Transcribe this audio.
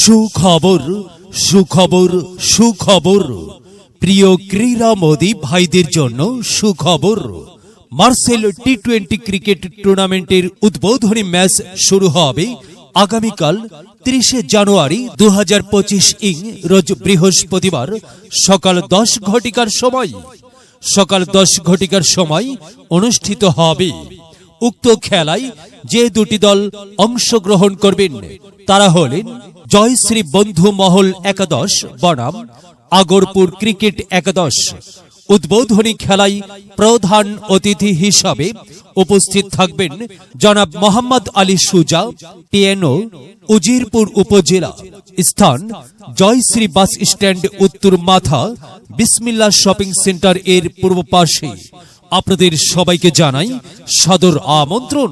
সুখবর সুখবর সুখবর। প্রিয় ক্রীড়া মোদী ভাইদের জন্য সুখবর। মার্সেল টি টোয়েন্টি ক্রিকেট টুর্নামেন্টের উদ্বোধনী ম্যাচ শুরু হবে আগামীকাল তিরিশে জানুয়ারি দু হাজার পঁচিশ ইং, রোজ বৃহস্পতিবার সকাল দশ ঘটিকার সময়। সকাল দশ ঘটিকার সময় অনুষ্ঠিত হবে। উক্ত খেলায় যে দুটি দল অংশগ্রহণ করবেন, তারা হলেন জয়শ্রী বন্ধু মহল একাদশ, বনাম, আগরপুর ক্রিকেট একাদশ। উদ্বোধনী খেলায় প্রধান অতিথি হিসাবে উপস্থিত থাকবেন জনাব মোহাম্মদ আলী সুজা টিএনও উজিরপুর উপজেলা স্থান জয়শ্রী বাস স্ট্যান্ড উত্তর মাথা, বিসমিল্লা শপিং সেন্টার এর পূর্ব পাশে। আপনাদের সবাইকে জানাই সদর আমন্ত্রণ।